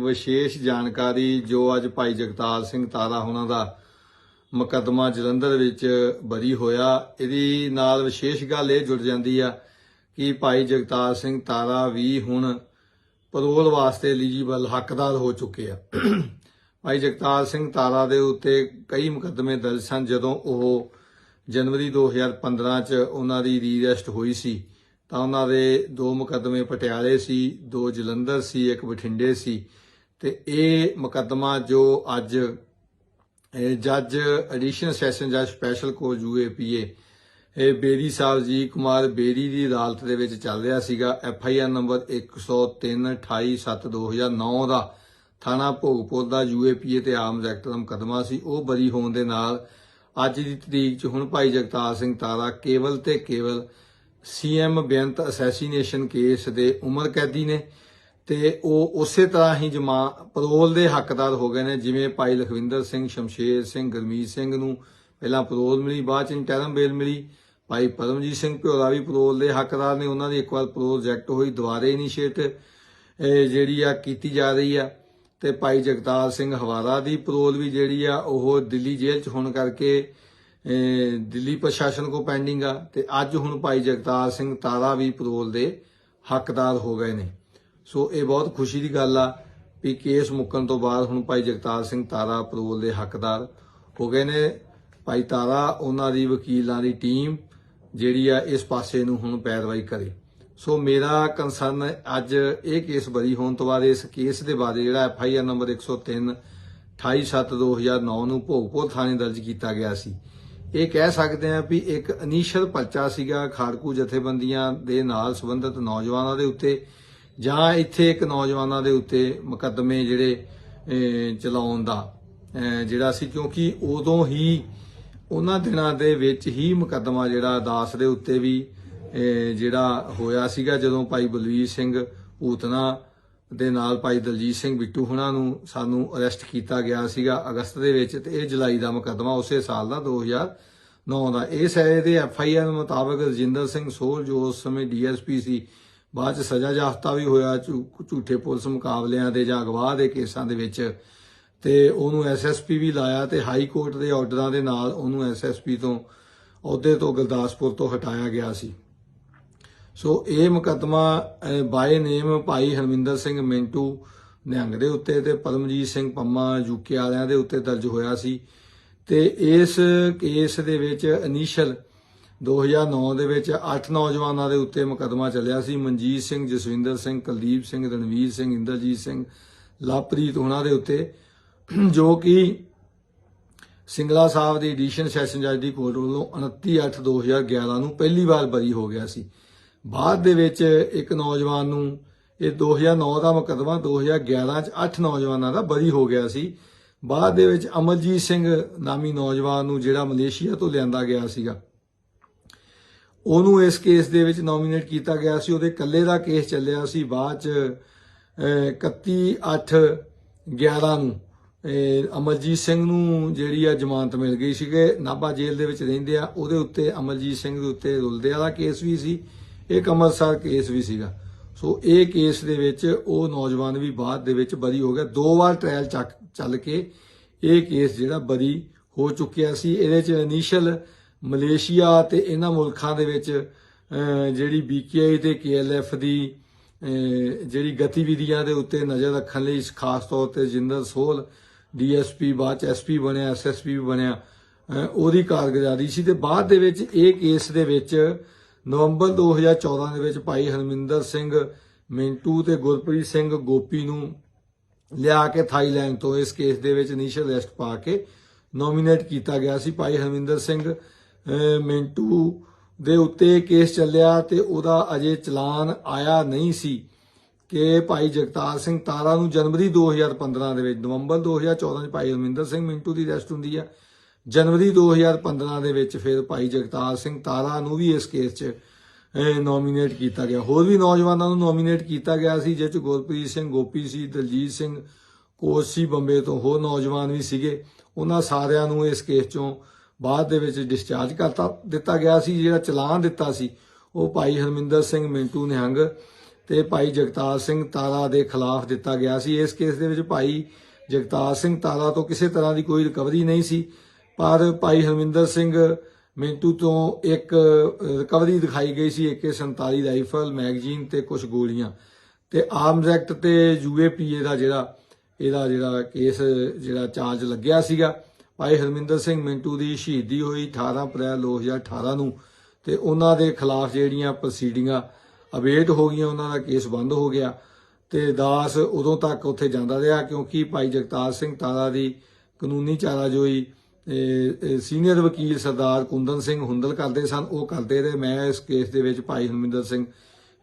ਵਿਸ਼ੇਸ਼ ਜਾਣਕਾਰੀ ਜੋ ਅੱਜ ਭਾਈ ਜਗਤਾਰ ਸਿੰਘ ਤਾਰਾ ਉਹਨਾਂ ਦਾ ਮੁਕੱਦਮਾ ਜਲੰਧਰ ਵਿੱਚ ਬਰੀ ਹੋਇਆ, ਇਹਦੀ ਨਾਲ ਵਿਸ਼ੇਸ਼ ਗੱਲ ਇਹ ਜੁੜ ਜਾਂਦੀ ਆ ਕਿ ਭਾਈ ਜਗਤਾਰ ਸਿੰਘ ਤਾਰਾ ਵੀ ਹੁਣ ਪਰੋਲ ਵਾਸਤੇ ਐਲੀਜੀਬਲ ਹੱਕਦਾਰ ਹੋ ਚੁੱਕੇ ਆ। ਭਾਈ ਜਗਤਾਰ ਸਿੰਘ ਤਾਰਾ ਦੇ ਉੱਤੇ ਕਈ ਮੁਕੱਦਮੇ ਦਰਜ ਸਨ, ਜਦੋਂ ਉਹ ਜਨਵਰੀ 2015 ਚ ਉਹਨਾਂ ਦੀ ਰੀਅਰੈਸਟ ਹੋਈ ਸੀ, ਤਾਂ ਉਹਨਾਂ ਦੇ ਦੋ ਮੁਕੱਦਮੇ ਪਟਿਆਲੇ ਸੀ, ਦੋ ਜਲੰਧਰ ਸੀ, ਇੱਕ ਬਠਿੰਡੇ ਸੀ। ਤੇ ਇਹ ਮੁਕੱਦਮਾ ਜੋ ਅੱਜ ਜੱਜ ਐਡੀਸ਼ਨਲ ਸੈਸ਼ਨ ਜੱਜ ਸਪੈਸ਼ਲ ਕੋਰਟ ਯੂਏਪੀਏ ਇਹ ਬੇਰੀ ਸਾਹਿਬ ਜੀ ਕੁਮਾਰ ਬੇਰੀ ਦੀ ਅਦਾਲਤ ਦੇ ਵਿੱਚ ਚੱਲ ਰਿਹਾ ਸੀਗਾ, ਐਫ ਆਈ ਆਰ ਨੰਬਰ 103 28/7/2009 ਦਾ ਥਾਣਾ ਭੋਗਪੁਰ ਦਾ ਯੂਏਪੀਏ ਤੇ ਆਰਮਜ਼ ਐਕਟ ਦਾ ਮੁਕੱਦਮਾ ਸੀ, ਉਹ ਬਰੀ ਹੋਣ ਦੇ ਨਾਲ ਅੱਜ ਦੀ ਤਰੀਕ 'ਚ ਹੁਣ ਭਾਈ ਜਗਤਾਰ ਸਿੰਘ ਤਾਰਾ ਕੇਵਲ ਤੇ ਕੇਵਲ ਸੀਐਮ ਬੇਅੰਤ ਅਸੈਸੀਨੇਸ਼ਨ ਕੇਸ ਦੇ ਉਮਰ ਕੈਦੀ ਨੇ। ਤੇ ਉਹ ਉਸੇ ਤਰ੍ਹਾਂ ਹੀ ਜਮਾ ਪਰੋਲ ਦੇ ਹੱਕਦਾਰ ਹੋ ਗਏ ਨੇ, ਜਿਵੇਂ ਭਾਈ ਲਖਵਿੰਦਰ ਸਿੰਘ, ਸ਼ਮਸ਼ੇਰ ਸਿੰਘ, ਗੁਰਮੀਤ ਸਿੰਘ ਨੂੰ ਪਹਿਲਾਂ ਪਰੋਲ ਮਿਲੀ, ਬਾਅਦ ਚ ਇੰਟਰਮ ਬੇਲ ਮਿਲੀ। ਭਾਈ ਪਰਮਜੀਤ ਸਿੰਘ ਭਿਓਰਾ ਵੀ ਪਰੋਲ ਦੇ ਹੱਕਦਾਰ ਨੇ, ਉਹਨਾਂ ਦੀ ਇੱਕ ਵਾਰ ਪਰੋਲ ਰਿਜੈਕਟ ਹੋਈ, ਦੁਬਾਰੇ ਇਨੀਸ਼ੀਏਟ ਜਿਹੜੀ ਆ ਕੀਤੀ ਜਾ ਰਹੀ ਆ। ਤੇ ਭਾਈ ਜਗਤਾਰ ਸਿੰਘ ਹਵਾਰਾ ਦੀ ਪਰੋਲ ਵੀ ਜਿਹੜੀ ਆ, ਉਹ ਦਿੱਲੀ ਜੇਲ੍ਹ ਚ ਹੋਣ ਕਰਕੇ ਦਿੱਲੀ ਪ੍ਰਸ਼ਾਸਨ ਕੋ ਪੈਂਡਿੰਗ ਆ। ਤੇ ਅੱਜ ਹੁਣ ਭਾਈ ਜਗਤਾਰ ਸਿੰਘ ਤਾਰਾ ਵੀ ਪਰੋਲ ਦੇ ਹੱਕਦਾਰ ਹੋ ਗਏ ਨੇ। ਸੋ ਇਹ ਬਹੁਤ ਖੁਸ਼ੀ ਦੀ ਗੱਲ ਆ ਵੀ ਕੇਸ ਮੁੱਕਣ ਤੋਂ ਬਾਅਦ ਹੁਣ ਭਾਈ ਜਗਤਾਰ ਸਿੰਘ ਤਾਰਾ ਪਰੋਲ ਦੇ ਹੱਕਦਾਰ ਹੋ ਗਏ ਨੇ। ਭਾਈ ਤਾਰਾ, ਉਹਨਾਂ ਦੀ ਵਕੀਲਾਂ ਦੀ ਟੀਮ ਜਿਹੜੀ ਆ ਇਸ ਪਾਸੇ ਨੂੰ ਹੁਣ ਪੈਰਵਾਈ ਕਰੇ। ਸੋ ਮੇਰਾ ਕੰਸਰਨ ਅੱਜ ਇਹ ਕੇਸ ਬਰੀ ਹੋਣ ਤੋਂ ਬਾਅਦ ਇਸ ਕੇਸ ਦੇ ਬਾਰੇ ਜਿਹੜਾ ਐਫ ਆਈ ਆਰ ਨੰਬਰ 103 28/7/2009 ਨੂੰ ਭੋਗਪੁਰ ਥਾਣੇ ਦਰਜ ਕੀਤਾ ਗਿਆ ਸੀ। ਇਹ ਕਹਿ ਸਕਦੇ ਆ ਵੀ ਇੱਕ ਇਨੀਸ਼ੀਅਲ ਪਰਚਾ ਸੀਗਾ ਖਾੜਕੂ ਜਥੇਬੰਦੀਆਂ ਦੇ ਨਾਲ ਸੰਬੰਧਿਤ ਨੌਜਵਾਨਾਂ ਦੇ ਉੱਤੇ। ਜਾਂ ਇੱਥੇ ਇੱਕ ਨੌਜਵਾਨਾਂ ਦੇ ਉੱਤੇ ਮੁਕੱਦਮੇ ਜਿਹੜੇ ਚਲਾਉਣ ਦਾ ਜਿਹੜਾ ਸੀ, ਕਿਉਂਕਿ ਉਦੋਂ ਹੀ ਉਹਨਾਂ ਦਿਨਾਂ ਦੇ ਵਿੱਚ ਹੀ ਮੁਕੱਦਮਾ ਜਿਹੜਾ ਦਾਸ ਦੇ ਉੱਤੇ ਵੀ ਜਿਹੜਾ ਹੋਇਆ ਸੀਗਾ, ਜਦੋਂ ਭਾਈ ਬਲਵੀਰ ਸਿੰਘ ਊਤਨਾ ਦੇ ਨਾਲ ਭਾਈ ਦਲਜੀਤ ਸਿੰਘ ਬਿੱਟੂ ਹੁਣਾਂ ਨੂੰ ਸਾਨੂੰ ਅਰੈਸਟ ਕੀਤਾ ਗਿਆ ਸੀਗਾ ਅਗਸਤ ਦੇ ਵਿੱਚ ਤੇ ਇਹ ਜੁਲਾਈ ਦਾ ਮੁਕੱਦਮਾ ਉਸੇ ਸਾਲ ਦਾ 2009 ਦਾ। ਇਸ ਹੈ ਦੇ ਐਫ ਆਈ ਆਰ ਮੁਤਾਬਕ ਰਜਿੰਦਰ ਸਿੰਘ ਸੋਲ ਜੋ ਉਸ ਸਮੇਂ ਡੀਐਸਪੀ ਸੀ ਬਾਅਦ ਚ ਸਜ਼ਾ ਜਾਫਤਾ ਵੀ ਹੋਇਆ ਝੂ- ਝੂਠੇ ਪੁਲਿਸ ਮੁਕਾਬਲਿਆਂ ਦੇ ਜਾਂ ਅਗਵਾਹ ਦੇ ਕੇਸਾਂ ਦੇ ਵਿੱਚ। ਤੇ ਉਹਨੂੰ ਐਸਐਸਪੀ ਵੀ ਲਾਇਆ ਤੇ ਹਾਈ ਕੋਰਟ ਦੇ ਆਰਡਰਾਂ ਦੇ ਨਾਲ ਉਹਨੂੰ ਐਸਐਸਪੀ ਤੋਂ, ਅਹੁਦੇ ਤੋਂ ਗੁਰਦਾਸਪੁਰ ਤੋਂ ਹਟਾਇਆ ਗਿਆ ਸੀ। ਸੋ ਇਹ ਮੁਕੱਦਮਾ ਬਾਏ ਨੇਮ ਭਾਈ ਹਰਮਿੰਦਰ ਸਿੰਘ ਮਿੰਟੂ ਨਿਹੰਗ ਦੇ ਉੱਤੇ ਤੇ ਪਰਮਜੀਤ ਸਿੰਘ ਪੰਮਾ ਯੂਕੇ ਵਾਲਿਆਂ ਦੇ ਉੱਤੇ ਦਰਜ ਹੋਇਆ ਸੀ। ਤੇ ਇਸ ਕੇਸ ਦੇ ਵਿੱਚ ਇਨੀਸ਼ੀਅਲ 2009 ਦੇ ਵਿੱਚ 8 ਨੌਜਵਾਨਾਂ ਦੇ ਉੱਤੇ ਮੁਕੱਦਮਾ ਚੱਲਿਆ ਸੀ। ਮਨਜੀਤ ਸਿੰਘ, ਜਸਵਿੰਦਰ ਸਿੰਘ, ਕੁਲਦੀਪ ਸਿੰਘ, ਰਣਵੀਰ ਸਿੰਘ, ਇੰਦਰਜੀਤ ਸਿੰਘ ਲਾਪ੍ਰੀਤ ਉਹਨਾਂ ਦੇ ਉੱਤੇ, ਜੋ ਕਿ ਸਿੰਗਲਾ ਸਾਹਿਬ ਦੀ ਐਡੀਸ਼ਨ ਸੈਸ਼ਨ ਜੱਜ ਦੀ ਕੋਰਟ ਵੱਲੋਂ 29/8/2011 ਨੂੰ ਪਹਿਲੀ ਵਾਰ ਬਰੀ ਹੋ ਗਿਆ ਸੀ। ਬਾਅਦ ਦੇ ਵਿੱਚ ਇੱਕ ਨੌਜਵਾਨ ਨੂੰ ਇਹ 2009 ਦਾ ਮੁਕੱਦਮਾ 2011 ਚ 8 ਨੌਜਵਾਨਾਂ ਦਾ ਬਰੀ ਹੋ ਗਿਆ ਸੀ। ਬਾਅਦ ਦੇ ਵਿੱਚ ਅਮਰਜੀਤ ਸਿੰਘ ਨਾਮੀ ਨੌਜਵਾਨ ਨੂੰ ਜਿਹੜਾ ਮਲੇਸ਼ੀਆ ਤੋਂ ਲਿਆਂਦਾ ਗਿਆ ਸੀਗਾ। ਉਹਨੂੰ ਇਸ ਕੇਸ ਦੇ ਵਿੱਚ ਨੋਮੀਨੇਟ ਕੀਤਾ ਗਿਆ ਸੀ ਉਹਦੇ ਇਕੱਲੇ ਦਾ ਕੇਸ ਚੱਲਿਆ ਸੀ ਬਾਅਦ ਚ ਅਹ, 31 8 11 ਨੂੰ। ਅਹ, ਅਮਰਜੀਤ ਸਿੰਘ ਨੂੰ ਜਿਹੜੀ ਆ ਜ਼ਮਾਨਤ ਮਿਲ ਗਈ ਸੀਗੇ ਨਾਭਾ ਜੇਲ੍ਹ ਦੇ ਵਿੱਚ ਰਹਿੰਦੇ ਆ ਉਹਦੇ ਉੱਤੇ ਅਮਰਜੀਤ ਸਿੰਘ ਦੇ ਉੱਤੇ ਰੁਲਦੇ ਵਾਲਾ ਕੇਸ ਵੀ ਸੀ ਇਹ ਅੰਮ੍ਰਿਤਸਰ ਕੇਸ ਵੀ ਸੀਗਾ। ਸੋ ਇਹ ਕੇਸ ਦੇ ਵਿੱਚ ਉਹ ਨੌਜਵਾਨ ਵੀ ਬਾਅਦ ਦੇ ਵਿੱਚ ਬਰੀ ਹੋ ਗਿਆ। ਦੋ ਵਾਰ ਟ੍ਰਾਇਲ ਚੱਕ ਚੱਲ ਕੇ ਇਹ ਕੇਸ ਜਿਹੜਾ ਬਰੀ ਹੋ ਚੁੱਕਿਆ ਸੀ। ਇਹਦੇ ਚ ਇਨੀਸ਼ੀਅਲ ਮਲੇਸ਼ੀਆ ਤੇ ਇਹਨਾਂ ਮੁਲਕਾਂ ਦੇ ਵਿੱਚ ਅਹ, ਜਿਹੜੀ ਬੀਕੇਆਈ ਤੇ ਕੇਐਲਐਫ ਦੀ ਜਿਹੜੀ ਗਤੀਵਿਧੀਆਂ ਦੇ ਉੱਤੇ ਨਜ਼ਰ ਰੱਖਣ ਲਈ ਖਾਸ ਤੌਰ ਤੇ ਜਿੰਦਰ ਸੋਲ ਡੀਐਸਪੀ ਬਾਅਦ ਚ ਐਸਪੀ ਬਣਿਆ ਐਸਐਸਪੀ ਵੀ ਬਣਿਆ ਉਹਦੀ ਕਾਰਗੁਜ਼ਾਰੀ ਸੀ ਤੇ ਬਾਅਦ ਦੇ ਵਿੱਚ ਇਹ ਕੇਸ ਦੇ ਵਿੱਚ ਨਵੰਬਰ 2014 ਦੇ ਵਿੱਚ ਭਾਈ ਹਰਮਿੰਦਰ ਸਿੰਘ ਮਿੰਟੂ ਤੇ ਗੁਰਪ੍ਰੀਤ ਸਿੰਘ ਗੋਪੀ ਨੂੰ ਲਿਆ ਕੇ ਥਾਈਲੈਂਡ ਤੋਂ ਇਸ ਕੇਸ ਦੇ ਵਿੱਚ ਇਨੀਸ਼ੀਅਲ ਅਰੈਸਟ ਪਾ ਕੇ ਨੋਮੀਨੇਟ ਕੀਤਾ ਗਿਆ ਸੀ ਭਾਈ ਹਰਮਿੰਦਰ ਸਿੰਘ। ਮਿੰਟੂ ਦੇ ਉੱਤੇ ਕੇਸ ਚੱਲਿਆ ਤੇ ਉਹਦਾ ਅਜੇ ਚਲਾਨ ਆਇਆ ਨਹੀਂ ਸੀ ਕਿ ਭਾਈ ਜਗਤਾਰ ਸਿੰਘ ਤਾਰਾ ਨੂੰ ਜਨਵਰੀ 2015 ਦੇ ਵਿੱਚ, ਨਵੰਬਰ 2014 ਚ ਭਾਈ ਹਰਮਿੰਦਰ ਸਿੰਘ ਮਿੰਟੂ ਦੀ ਅਰੈਸਟ ਹੁੰਦੀ ਆ। ਜਨਵਰੀ 2015 ਦੇ ਵਿੱਚ ਫਿਰ ਭਾਈ ਜਗਤਾਰ ਸਿੰਘ ਤਾਰਾ ਨੂੰ ਵੀ ਇਸ ਕੇਸ 'ਚ ਨੋਮੀਨੇਟ ਕੀਤਾ ਗਿਆ। ਹੋਰ ਵੀ ਨੌਜਵਾਨਾਂ ਨੂੰ ਨੋਮੀਨੇਟ ਕੀਤਾ ਗਿਆ ਸੀ ਜਿਸ 'ਚ ਗੁਰਪ੍ਰੀਤ ਸਿੰਘ, ਗੋਪੀ ਸੀ, ਦਲਜੀਤ ਸਿੰਘ, ਕੋਸੀ ਬੰਬੇ ਤੋਂ ਹੋਰ ਨੌਜਵਾਨ ਵੀ ਸੀਗੇ। ਉਹਨਾਂ ਸਾਰਿਆਂ ਨੂੰ ਇਸ ਕੇਸ 'ਚੋਂ ਬਾਅਦ ਦੇ ਵਿੱਚ ਡਿਸਚਾਰਜ ਕਰਤਾ ਦਿੱਤਾ ਗਿਆ ਸੀ, ਜਿਹੜਾ ਚਲਾਨ ਦਿੱਤਾ ਸੀ, ਉਹ ਭਾਈ ਹਰਮਿੰਦਰ ਸਿੰਘ ਮਿੰਟੂ ਨਿਹੰਗ ਤੇ ਭਾਈ ਜਗਤਾਰ ਸਿੰਘ ਤਾਰਾ ਦੇ ਖਿਲਾਫ ਦਿੱਤਾ ਗਿਆ ਸੀ। ਇਸ ਕੇਸ ਦੇ ਵਿੱਚ ਭਾਈ ਜਗਤਾਰ ਸਿੰਘ ਤਾਰਾ ਤੋਂ ਕਿਸੇ ਤਰ੍ਹਾਂ ਦੀ ਕੋਈ ਰਿਕਵਰੀ ਨਹੀਂ ਸੀ, ਪਰ ਭਾਈ ਹਰਮਿੰਦਰ ਸਿੰਘ ਮਿੰਟੂ ਤੋਂ ਇੱਕ ਰਿਕਵਰੀ ਦਿਖਾਈ ਗਈ ਸੀ AK47 ਰਾਈਫਲ ਮੈਗਜ਼ੀਨ ਤੇ ਕੁਝ ਗੋਲੀਆਂ ਤੇ ਆਰਮਜ਼ ਐਕਟ ਤੇ ਯੂਏਪੀਏ ਦਾ ਜਿਹੜਾ, ਇਹਦਾ ਜਿਹੜਾ ਕੇਸ ਜਿਹੜਾ ਚਾਰਜ ਲੱਗਿਆ ਸੀਗਾ। ਭਾਈ ਹਰਮਿੰਦਰ ਸਿੰਘ ਮਿੰਟੂ ਦੀ ਸ਼ਹੀਦੀ ਹੋਈ 18 ਅਪ੍ਰੈਲ 2018 ਨੂੰ ਤੇ ਉਹਨਾਂ ਦੇ ਖਿਲਾਫ ਜਿਹੜੀਆਂ ਪ੍ਰੋਸੀਡਿੰਗਾਂ ਅਵੇਟ ਹੋ ਗਈਆਂ, ਉਹਨਾਂ ਦਾ ਕੇਸ ਬੰਦ ਹੋ ਗਿਆ ਤੇ ਦਾਸ ਉਦੋਂ ਤੱਕ ਉੱਥੇ ਜਾਂਦਾ ਰਿਹਾ ਕਿਉਂਕਿ ਭਾਈ ਜਗਤਾਰ ਸਿੰਘ ਤਾਰਾ ਦੀ ਕਾਨੂੰਨੀ ਚਾਰਾਜੋਈ ਸੀਨੀਅਰ ਵਕੀਲ ਸਰਦਾਰ ਕੁੰਦਨ ਸਿੰਘ ਹੁੰਦਲ ਕਰਦੇ ਸਨ, ਉਹ ਕਰਦੇ ਰਹੇ। ਮੈਂ ਇਸ ਕੇਸ ਦੇ ਵਿੱਚ ਭਾਈ ਹਰਮਿੰਦਰ ਸਿੰਘ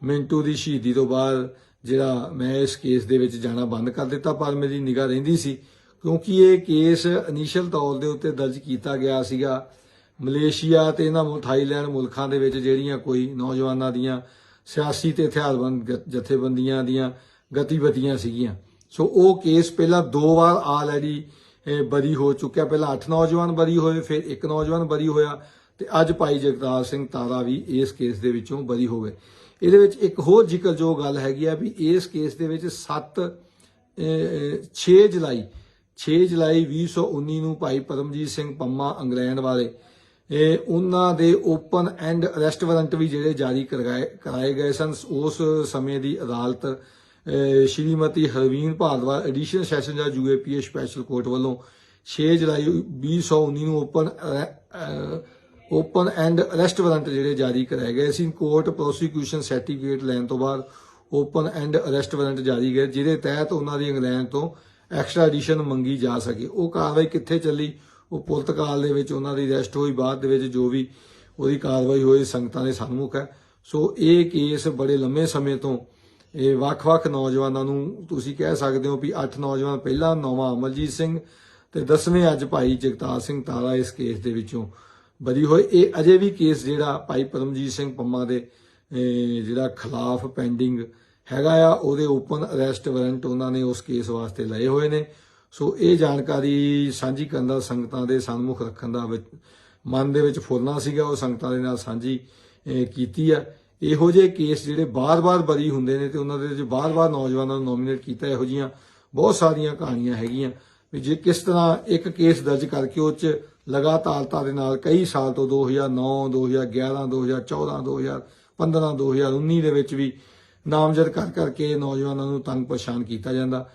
ਮਿੰਟੂ ਦੀ ਸ਼ਹੀਦੀ ਤੋਂ ਬਾਅਦ ਜਿਹੜਾ ਮੈਂ ਇਸ ਕੇਸ ਦੇ ਵਿੱਚ ਜਾਣਾ ਬੰਦ ਕਰ ਦਿੱਤਾ, ਪਰ ਮੇਰੀ ਨਿਗਾਹ ਰਹਿੰਦੀ ਸੀ। ਕਿਉਂਕਿ ਇਹ ਕੇਸ ਇਨੀਸ਼ੀਅਲ ਤੌਰ ਦੇ ਉੱਤੇ ਦਰਜ ਕੀਤਾ ਗਿਆ ਸੀਗਾ। ਮਲੇਸ਼ੀਆ ਤੇ ਇਹਨਾਂ ਮੁਲ, ਥਾਈਲੈਂਡ ਮੁਲਕਾਂ ਦੇ ਵਿੱਚ ਜਿਹੜੀਆਂ ਕੋਈ ਨੌਜਵਾਨਾਂ ਦੀਆਂ ਸਿਆਸੀ ਤੇ ਹਥਿਆਰਬੰਦ ਜਥੇਬੰਦੀਆਂ ਦੀਆਂ ਗਤੀਵਿਧੀਆਂ ਸੀਗੀਆਂ। ਸੋ ਉਹ ਕੇਸ ਪਹਿਲਾਂ ਦੋ ਵਾਰ ਆਲਰੇਡੀ ਬਰੀ ਹੋ ਚੁੱਕਿਆ। ਪਹਿਲਾਂ 8 ਨੌਜਵਾਨ ਬਰੀ ਹੋਏ, ਫਿਰ ਇੱਕ ਨੌਜਵਾਨ ਬਰੀ ਹੋਇਆ ਤੇ ਅੱਜ ਭਾਈ ਜਗਤਾਰ ਸਿੰਘ ਤਾਰਾ ਵੀ ਇਸ ਕੇਸ ਦੇ ਵਿੱਚੋਂ ਬਰੀ ਹੋ ਗਏ ਇਹਦੇ ਵਿੱਚ ਇੱਕ ਹੋਰ ਜ਼ਿਕਰਯੋਗ ਗੱਲ ਹੈਗੀ ਆ ਵੀ ਇਸ ਕੇਸ ਦੇ ਵਿੱਚ 7 6 ਜੁਲਾਈ 6 ਜੁਲਾਈ 2019 ਨੂੰ ਭਾਈ ਪਰਮਜੀਤ ਸਿੰਘ ਪੰਮਾ ਇੰਗਲੈਂਡ ਵਾਲੇ, ਇਹ ਉਹਨਾਂ ਦੇ ਓਪਨ ਐਂਡ ਅਰੈਸਟ ਵਾਰੰਟ ਵੀ ਜਿਹੜੇ ਜਾਰੀ ਕਰਵਾਏ, ਕਰਾਏ ਗਏ ਸਨ। ਉਸ ਸਮੇਂ ਦੀ ਅਦਾਲਤ ਸ਼੍ਰੀਮਤੀ ਹਰਵੀਨ ਭਾਰਦਵਾਜ ਐਡੀਸ਼ਨਲ ਸੈਸ਼ਨ ਜੱਜ ਯੂਏਪੀਏ ਸਪੈਸ਼ਲ ਕੋਰਟ ਵੱਲੋਂ 6 ਜੁਲਾਈ 2019 ਨੂੰ open open end arrest warrant ਜਿਹੜੇ ਜਾਰੀ ਕਰਾਏ ਗਏ ਸੀ। ਕੋਰਟ ਪ੍ਰੋਸੀਕਿਊਸ਼ਨ ਸਰਟੀਫਿਕੇਟ ਲੈਣ ਤੋਂ ਬਾਅਦ ਓਪਨ ਐਂਡ ਅਰੈਸਟ ਵਾਰੰਟ ਜਾਰੀ ਗਏ, ਜਿਹਦੇ ਤਹਿਤ ਉਹਨਾਂ ਦੀ ਇੰਗਲੈਂਡ ਤੋਂ ਐਕਸਟ੍ਰਾਡੀਸ਼ਨ ਮੰਗੀ ਜਾ ਸਕੇ। ਉਹ ਕਾਰਵਾਈ ਕਿੱਥੇ ਚੱਲੀ? ਉਹ ਪੁਰਤਗਾਲ ਦੇ ਵਿੱਚ ਉਹਨਾਂ ਦੀ ਅਰੈਸਟ ਹੋਈ, ਬਾਅਦ ਦੇ ਵਿੱਚ ਜੋ ਵੀ ਉਹਦੀ ਕਾਰਵਾਈ ਹੋਈ, ਸੰਗਤਾਂ ਦੇ ਸਨਮੁਖ ਹੈ। ਸੋ ਇਹ ਕੇਸ ਬੜੇ ਲੰਮੇ ਸਮੇਂ ਤੋਂ ਇਹ ਵੱਖ-ਵੱਖ ਨੌਜਵਾਨਾਂ ਨੂੰ ਤੁਸੀਂ ਕਹਿ ਸਕਦੇ ਹੋ ਵੀ 8 ਨੌਜਵਾਨ ਪਹਿਲਾਂ ਨੌਵਾਂ ਅਮਲਜੀਤ ਸਿੰਘ ਤੇ 10ਵੇਂ ਅੱਜ ਭਾਈ ਜਗਤਾਰ ਸਿੰਘ ਤਾਰਾ ਇਸ ਕੇਸ ਦੇ ਵਿੱਚੋਂ ਬਰੀ ਹੋਏ ਇਹ ਅਜੇ ਵੀ ਕੇਸ ਜਿਹੜਾ ਭਾਈ ਪਰਮਜੀਤ ਸਿੰਘ ਪੰਮਾ ਦੇ ਜਿਹੜਾ ਖਿਲਾਫ ਪੈਂਡਿੰਗ ਹੈਗਾ ਆ, ਉਹਦੇ ਓਪਨ ਅਰੈਸਟ ਵਾਰੰਟ ਉਹਨਾਂ ਨੇ ਉਸ ਕੇਸ ਵਾਸਤੇ ਲਏ ਹੋਏ ਨੇ। ਸੋ ਇਹ ਜਾਣਕਾਰੀ ਸਾਂਝੀ ਕਰਨ ਦਾ, ਸੰਗਤਾਂ ਦੇ ਸਨਮੁਖ ਰੱਖਣ ਦਾ ਮਨ ਦੇ ਵਿੱਚ ਫੁਰਨਾ ਸੀਗਾ, ਉਹ ਸੰਗਤਾਂ ਦੇ ਨਾਲ ਸਾਂਝੀ ਕੀਤੀ ਆ। ਇਹੋ ਜਿਹੇ ਕੇਸ ਜਿਹੜੇ ਬਾਰ-ਬਾਰ ਬਰੀ ਹੁੰਦੇ ਨੇ ਤੇ ਉਹਨਾਂ ਦੇ ਵਿੱਚ ਬਾਰ-ਬਾਰ ਨੌਜਵਾਨਾਂ ਨੂੰ ਨੋਮੀਨੇਟ ਕੀਤਾ ਇਹੋ ਜੀਆਂ ਬਹੁਤ ਸਾਰੀਆਂ ਕਹਾਣੀਆਂ ਹੈਗੀਆਂ ਵੀ ਜੇ ਕਿਸ ਤਰ੍ਹਾਂ ਇੱਕ ਕੇਸ ਦਰਜ ਕਰਕੇ ਉਹ ਚ ਲਗਾਤਾਰਤਾ ਦੇ ਨਾਲ ਕਈ ਸਾਲ ਤੋਂ 2009 2011 2014 2015 2019 ਦੇ ਵਿੱਚ ਵੀ ਨਾਮਜ਼ਦ ਕਰ ਕਰਕੇ ਨੌਜਵਾਨਾਂ ਨੂੰ ਤੰਗ ਪਰੇਸ਼ਾਨ ਕੀਤਾ ਜਾਂਦਾ।